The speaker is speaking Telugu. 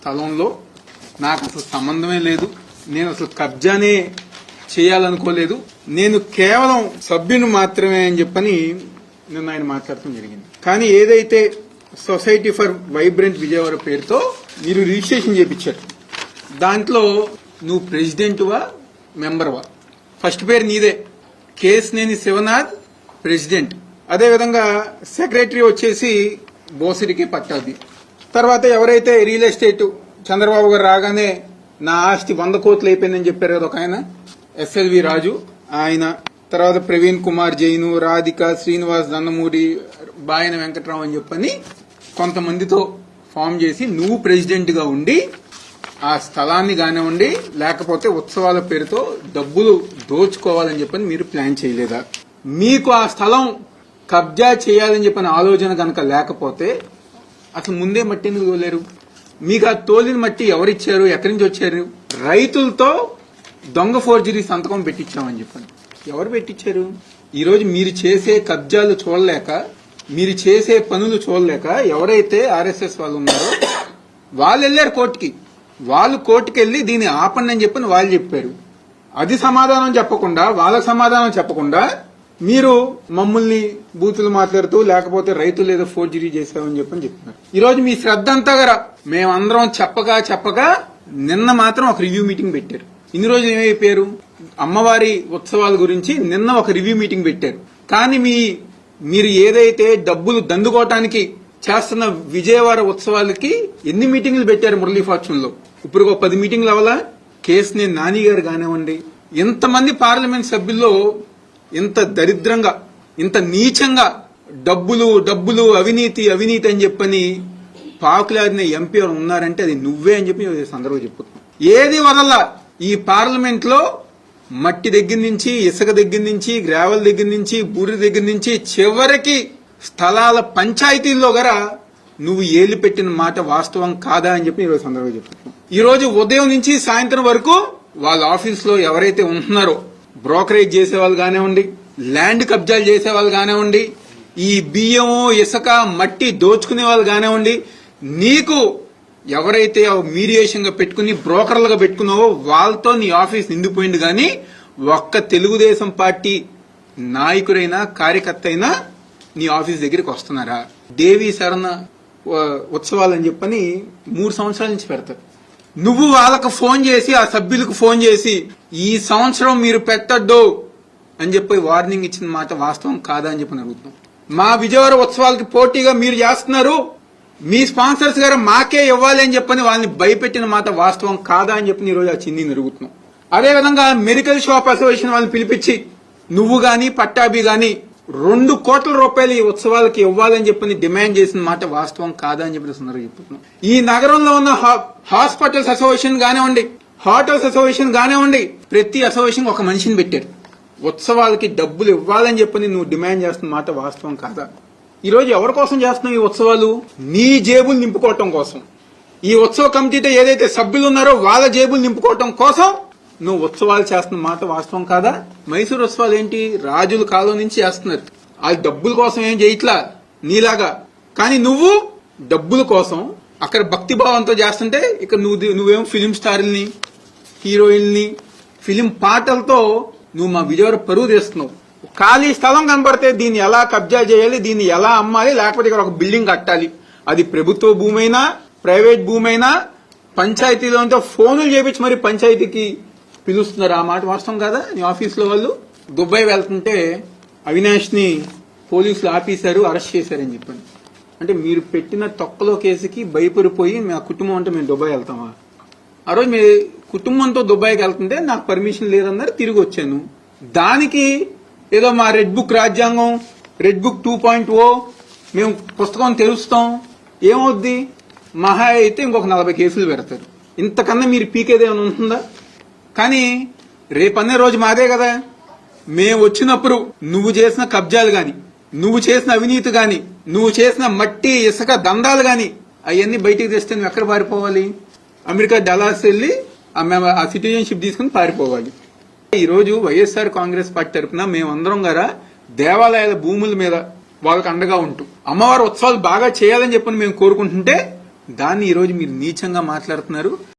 స్థలంలో నాకు అసలు సంబంధమే లేదు. నేను అసలు కబ్జానే చేయాలనుకోలేదు. నేను కేవలం సభ్యుని మాత్రమే అని చెప్పని నిన్న ఆయన మాట్లాడటం జరిగింది. కానీ ఏదైతే సొసైటీ ఫర్ వైబ్రెంట్ విజయవాడ పేరుతో మీరు రిజిస్ట్రేషన్ చేయించారు దాంట్లో నువ్వు ప్రెసిడెంట్వా మెంబర్వా? ఫస్ట్ పేరు నీదే. కేసినేని శివనాథ్ ప్రెసిడెంట్. అదేవిధంగా సెక్రటరీ వచ్చేసి బోసిరికి పట్టాది తర్వాత ఎవరైతే రియల్ ఎస్టేట్ చంద్రబాబు గారు రాగానే నా ఆస్తి వంద కోట్లు అయిపోయిందని చెప్పారు కదా ఒక ఆయన ఎస్ఎల్వి రాజు ఆయన తర్వాత ప్రవీణ్ కుమార్ జైను రాధిక శ్రీనివాస్ దండమూరి బాయన వెంకట్రావు అని చెప్పని కొంతమందితో ఫామ్ చేసి నువ్వు ప్రెసిడెంట్గా ఉండి ఆ స్థలాన్ని కానివ్వండి లేకపోతే ఉత్సవాల పేరుతో డబ్బులు దోచుకోవాలని చెప్పని మీరు ప్లాన్ చేయలేదా? మీకు ఆ స్థలం కబ్జా చేయాలని చెప్పిన ఆలోచన కనుక లేకపోతే అసలు ముందే మట్టి ఎందుకు తోలేరు? మీకు ఆ తోలిన మట్టి ఎవరిచ్చారు? ఎక్కడి నుంచి వచ్చారు? రైతులతో దొంగ ఫోర్జరీ సంతకం పెట్టించామని చెప్పండి. ఎవరు పెట్టించారు ఈరోజు మీరు చేసే కబ్జాలు చూడలేక మీరు చేసే పనులు చూడలేక ఎవరైతే ఆర్ఎస్ఎస్ వాళ్ళు ఉన్నారో వాళ్ళు వెళ్ళారు కోర్టుకి. వాళ్ళు కోర్టుకి వెళ్ళి దీన్ని ఆపండి అని చెప్పని వాళ్ళు చెప్పారు. అది సమాధానం చెప్పకుండా వాళ్ళకు సమాధానం చెప్పకుండా మీరు మమ్మల్ని బూతులు మాట్లాడుతూ లేకపోతే రైతులు ఏదో ఫోర్జరీ చేశామని చెప్పని చెప్తున్నారు. ఈ రోజు మీ శ్రద్ధ అంతా గల మేమందరం చెప్పగా చెప్పగా నిన్న మాత్రం ఒక రివ్యూ మీటింగ్ పెట్టారు. ఇన్ని రోజులు ఏమైపోయారు? అమ్మవారి ఉత్సవాల గురించి నిన్న ఒక రివ్యూ మీటింగ్ పెట్టారు. కానీ మీ మీరు ఏదైతే డబ్బులు దందుకోవటానికి చేస్తున్న విజయవాడ ఉత్సవాలకి ఎన్ని మీటింగ్లు పెట్టారు మురళీ ఫార్చ్యూన్లో ఇప్పుడు ఒక పది మీటింగ్లు అవలా కేసుని నాని గారు కానివ్వండి. ఇంతమంది పార్లమెంట్ సభ్యుల్లో ఇంత దరిద్రంగా ఇంత నీచంగా డబ్బులు డబ్బులు అవినీతి అవినీతి అని చెప్పని పాకులాడిన ఎంపీ ఉన్నారంటే అది నువ్వే అని చెప్పి సందర్భంగా చెప్పుతున్నాను ఏది వదల ఈ పార్లమెంట్లో మట్టి దగ్గర నుంచి ఇసుక దగ్గర నుంచి గ్రావెల్ దగ్గర నుంచి బూరి దగ్గర నుంచి చివరికి స్థలాల పంచాయతీల్లో గల నువ్వు ఏలి పెట్టిన మాట వాస్తవం కాదా అని చెప్పి ఈరోజు సందర్భంగా చెప్తున్నాను ఈరోజు ఉదయం నుంచి సాయంత్రం వరకు వాళ్ళ ఆఫీస్లో ఎవరైతే ఉంటున్నారో బ్రోకరేజ్ చేసే వాళ్ళు కానివ్వండి ల్యాండ్ కబ్జాలు చేసే వాళ్ళు కానివ్వండి ఈ బియ్యం ఇసుక మట్టి దోచుకునే వాళ్ళు కానివ్వండి నీకు ఎవరైతే మీడియేషన్గా పెట్టుకుని బ్రోకర్లుగా పెట్టుకున్నావో వాళ్ళతో నీ ఆఫీస్ నిండిపోయింది కానీ ఒక్క తెలుగుదేశం పార్టీ నాయకుడైనా కార్యకర్త అయినా నీ ఆఫీస్ దగ్గరికి వస్తున్నారా? దేవి శరణ ఉత్సవాలు ఉత్సవాలని చెప్పని మూడు సంవత్సరాల నుంచి పెడతారు. నువ్వు వాళ్ళకు ఫోన్ చేసి ఆ సభ్యులకు ఫోన్ చేసి ఈ సంవత్సరం మీరు పెట్టద్దు అని చెప్పి వార్నింగ్ ఇచ్చిన మాట వాస్తవం కాదా అని చెప్పి అడుగుతున్నాం. మా విజయవాడ ఉత్సవాలకి పోటీగా మీరు చేస్తున్నారు. మీ స్పాన్సర్స్ గారు మాకే ఇవ్వాలి అని చెప్పని వాళ్ళని భయపెట్టిన మాట వాస్తవం కాదా అని చెప్పి ఈ రోజు ఆ చిన్ని అడుగుతున్నాం. అదేవిధంగా మెడికల్ షాప్ అసోసియేషన్ వాళ్ళని పిలిపించి నువ్వు గాని పట్టాభి గాని రెండు కోట్ల రూపాయలు ఈ ఉత్సవాలకి ఇవ్వాలని చెప్పి డిమాండ్ చేసిన మాట వాస్తవం కాదా అని చెప్పి సందర్భంగా చెప్తున్నాం. ఈ నగరంలో ఉన్న హాస్పిటల్స్ అసోసియేషన్ కానివ్వండి హోటల్స్ అసోసియేషన్ కానివ్వండి ప్రతి అసోసియేషన్ ఒక మనిషిని పెట్టారు. ఉత్సవాలకి డబ్బులు ఇవ్వాలని చెప్పని నువ్వు డిమాండ్ చేస్తున్న మాట వాస్తవం కాదా? ఈ రోజు ఎవరి కోసం చేస్తున్నావు ఈ ఉత్సవాలు? నీ జేబులు నింపుకోవటం కోసం. ఈ ఉత్సవ కమిటీతో ఏదైతే సభ్యులు ఉన్నారో వాళ్ళ జేబులు నింపుకోవటం కోసం నువ్వు ఉత్సవాలు చేస్తున్న మాట వాస్తవం కాదా? మైసూరు ఉత్సవాలు ఏంటి? రాజుల కాలం నుంచి చేస్తున్నారు. వాళ్ళు డబ్బుల కోసం ఏం చేయట్లా? నీలాగా. కానీ నువ్వు డబ్బుల కోసం అక్కడ భక్తి భావంతో చేస్తుంటే ఇక్కడ నువ్వు నువ్వేం ఫిలిం స్టార్ని హీరోయిన్ని ఫిలిం పాటలతో నువ్వు మా విజయవాడ పరువు తీస్తున్నావు. ఖాళీ స్థలం కనబడితే దీన్ని ఎలా కబ్జా చేయాలి? దీన్ని ఎలా అమ్మాలి? లేకపోతే ఇక్కడ ఒక బిల్డింగ్ కట్టాలి. అది ప్రభుత్వ భూమైనా ప్రైవేట్ భూమైనా పంచాయతీలో ఉంటే ఫోనులు చేపించి మరి పంచాయతీకి పిలుస్తున్నారు ఆ మాట వాస్తవం కదా? నీ ఆఫీస్లో వాళ్ళు దుబాయ్ వెళ్తుంటే అవినాష్ని పోలీసులు ఆపేశారు అరెస్ట్ చేశారని చెప్పండి. అంటే మీరు పెట్టిన తొక్కలో కేసుకి భయపడిపోయి మా కుటుంబం అంటే మేము దుబాయ్ వెళ్తామా? ఆ రోజు మీ కుటుంబంతో దుబాయ్కి వెళ్తుంటే నాకు పర్మిషన్ లేదన్నారు తిరిగి వచ్చాను. దానికి ఏదో మా రెడ్ బుక్ రాజ్యాంగం రెడ్ బుక్ టూ పాయింట్ ఓ మేము పుస్తకం తెలుస్తాం. ఏమవుద్ది? మహా అయితే ఇంకొక నలభై కేసులు పెడతారు. ఇంతకన్నా మీరు పీకేదేమైనా ఉంటుందా? కానీ రేపన్నే రోజు మాదే కదా. మేము వచ్చినప్పుడు నువ్వు చేసిన కబ్జాలు గాని నువ్వు చేసిన అవినీతి గాని నువ్వు చేసిన మట్టి ఇసుక దందాలు గాని అవన్నీ బయటికి తెస్తే నువ్వు ఎక్కడ పారిపోవాలి? అమెరికా డలాస్ వెళ్ళి ఆ మేము ఆ సిటిజన్షిప్ తీసుకుని పారిపోవాలి. ఈరోజు వైఎస్ఆర్ కాంగ్రెస్ పార్టీ తరఫున మేమందరం గారా దేవాలయాల భూముల మీద వాళ్ళకి అండగా ఉంటూ అమ్మవారి ఉత్సవాలు బాగా చేయాలని చెప్పని మేము కోరుకుంటుంటే దాన్ని ఈరోజు మీరు నీచంగా మాట్లాడుతున్నారు.